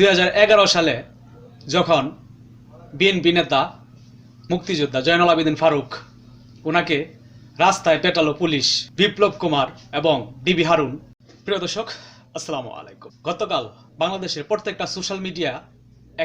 দুই হাজার এগারো সালে যখন বিএনপি নেতা, মুক্তিযোদ্ধা জয়নাল আবেদিন ফারুক ওনাকে রাস্তায় পেটালো পুলিশ, বিপ্লব কুমার এবং ডিবি হারুন। প্রিয় দর্শক, আসসালামু আলাইকুম। গতকাল বাংলাদেশের প্রত্যেকটা সোশ্যাল মিডিয়া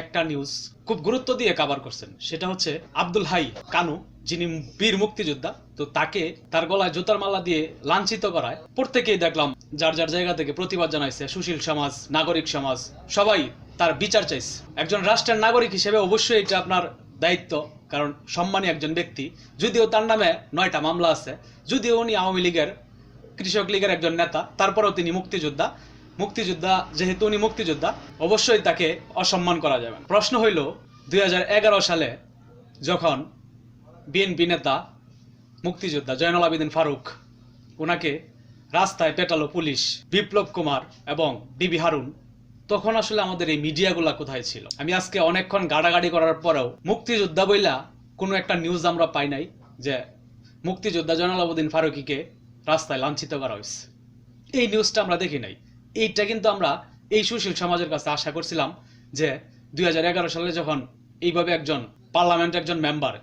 একটা নিউজ খুব গুরুত্ব দিয়ে কাভার করছেন। সেটা হচ্ছে আব্দুল হাই কানু, যিনি বীর মুক্তিযোদ্ধা। তো তাকে তার গলায় জুতার মালা দিয়ে লাঞ্ছিত করায় প্রত্যেকেই দেখলাম যার যার জায়গা থেকে প্রতিবাদ জানাইছে। সুশীল সমাজ, নাগরিক সমাজ, সবাই তার বিচার চাইছে। একজন রাষ্ট্রের নাগরিক হিসেবে অবশ্যই এটা আপনার দায়িত্ব, কারণ সম্মানী একজন ব্যক্তি, যদিও তার নামে নয়টা মামলা আছে, যদিও উনি আওয়ামী লীগের, কৃষক লীগের একজন নেতা, তারপরেও তিনি মুক্তিযোদ্ধা। মুক্তিযোদ্ধা, যেহেতু উনি মুক্তিযোদ্ধা, অবশ্যই তাকে অসম্মান করা যাবে প্রশ্ন হইল, দুই হাজার এগারো সালে যখন বিএনপি নেতা, মুক্তিযোদ্ধা জয়নাল আবেদিন ফারুক ওনাকে রাস্তায় পেটালো পুলিশ, বিপ্লব কুমার এবং ডিবি হারুন তখন আসলে আমাদের এই মিডিয়াগুলা কোথায় ছিল? আমি আজকে অনেকক্ষণ গাড়াগাড়ি করার পরেও মুক্তিযোদ্ধা বইলা কোনো একটা নিউজ আমরা পাই নাই যে মুক্তিযোদ্ধা জয়নাল আবেদিন ফারুকিকে রাস্তায় লাঞ্ছিত করা হয়েছে। এই নিউজটা আমরা দেখি নাই। এইটা কিন্তু আমরা এই সুশীল সমাজের কাছে আশা করছিলাম যে দুই হাজার এগারো সালে যখন এইভাবে একজন পার্লামেন্ট একজন মেম্বার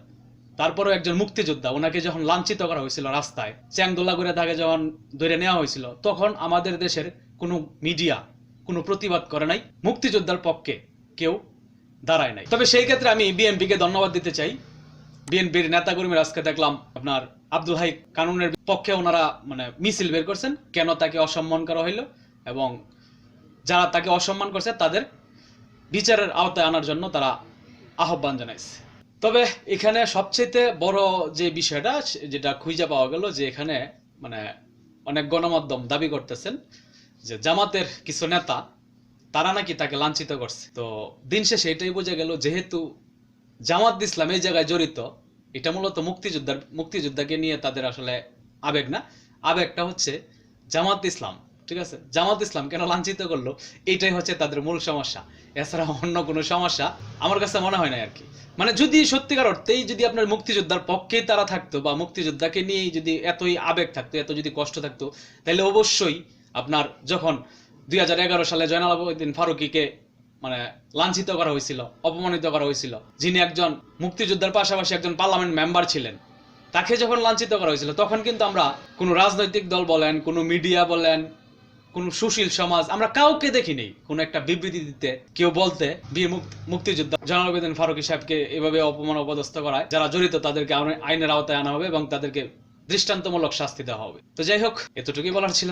তারপরও একজন মুক্তিযোদ্ধা, ওনাকে যখন লাঞ্ছিত করা হয়েছিল রাস্তায়, চ্যাংদোলা করে তাকে যখন ধরে নেওয়া হয়েছিল, তখন আমাদের দেশের কোনো মিডিয়া কোনো প্রতিবাদ করে নাই, মুক্তিযোদ্ধার পক্ষে কেউ দাঁড়ায় নাই। তবে সেই ক্ষেত্রে আমি বিএনপিকে ধন্যবাদ দিতে চাই। বিএনপির নেতাকর্মীরা আজকে দেখলাম আপনার আব্দুল হাই কানুনের পক্ষে ওনারা মানে মিছিল বের করছেন, কেন তাকে অসম্মান করা হইল এবং যারা তাকে অসম্মান করছে তাদের বিচারের আওতায় আনার জন্য তারা আহ্বান জানাইছে। তবে এখানে সবচেয়ে বড় যে বিষয়টা যেটা খুঁজে পাওয়া গেল যে এখানে মানে অনেক গণমাধ্যম দাবি করতেছেন যে জামাতের কিছু নেতা, তারা নাকি তাকে লাঞ্ছিত করছে। তো দিন শেষে এটাই বোঝা গেল, যেহেতু জামাত ইসলাম এই জায়গায় জড়িত, এটা মূলত মুক্তিযোদ্ধার, মুক্তিযোদ্ধাকে নিয়ে তাদের আসলে আবেগ না। আবেগটা হচ্ছে জামাত ইসলাম, ঠিক আছে? জামাত ইসলাম কেন লাঞ্ছিত করল? এইটাই হচ্ছে তাদের মূল সমস্যা। এছাড়া অন্য কোনো সমস্যা আমার কাছে মনে হয় না আর কি। মানে যদি সত্যিকার অর্থেই যদি আপনার মুক্তিযোদ্ধার পক্ষেই তারা থাকতো বা মুক্তিযোদ্ধাকে নিয়েই যদি এতই আবেগ থাকতো, এত যদি কষ্ট থাকতো, তাহলে অবশ্যই আপনার যখন দুই হাজার এগারো সালে জয়নাল আবেদিন ফারুকিকে মানে লাঞ্ছিত করা হয়েছিল, অপমানিত করা হয়েছিল, যিনি একজন মুক্তিযোদ্ধার পাশাপাশি একজন পার্লামেন্ট মেম্বার ছিলেন, তাকে যখন লাঞ্ছিত করা হয়েছিল, তখন কিন্তু আমরা কোনো রাজনৈতিক দল বলেন, কোনো মিডিয়া বলেন, কোন সুশীল সমাজ, আমরা কাউকে দেখিনি, কোন একটা বিবৃতি দিতে, কেউ বলতে বীর মুক্তিযোদ্ধা। জনাল আবেদিন ফারুকি সাহেবকে এভাবে অপমান অপদস্থ করায়, যারা জড়িত তাদেরকে আইনের আওতায় আনা হবে এবং তাদেরকে দৃষ্টান্তমূলক শাস্তি দেওয়া হবে। তো যাই হোক, এতটুকুই বলার ছিল।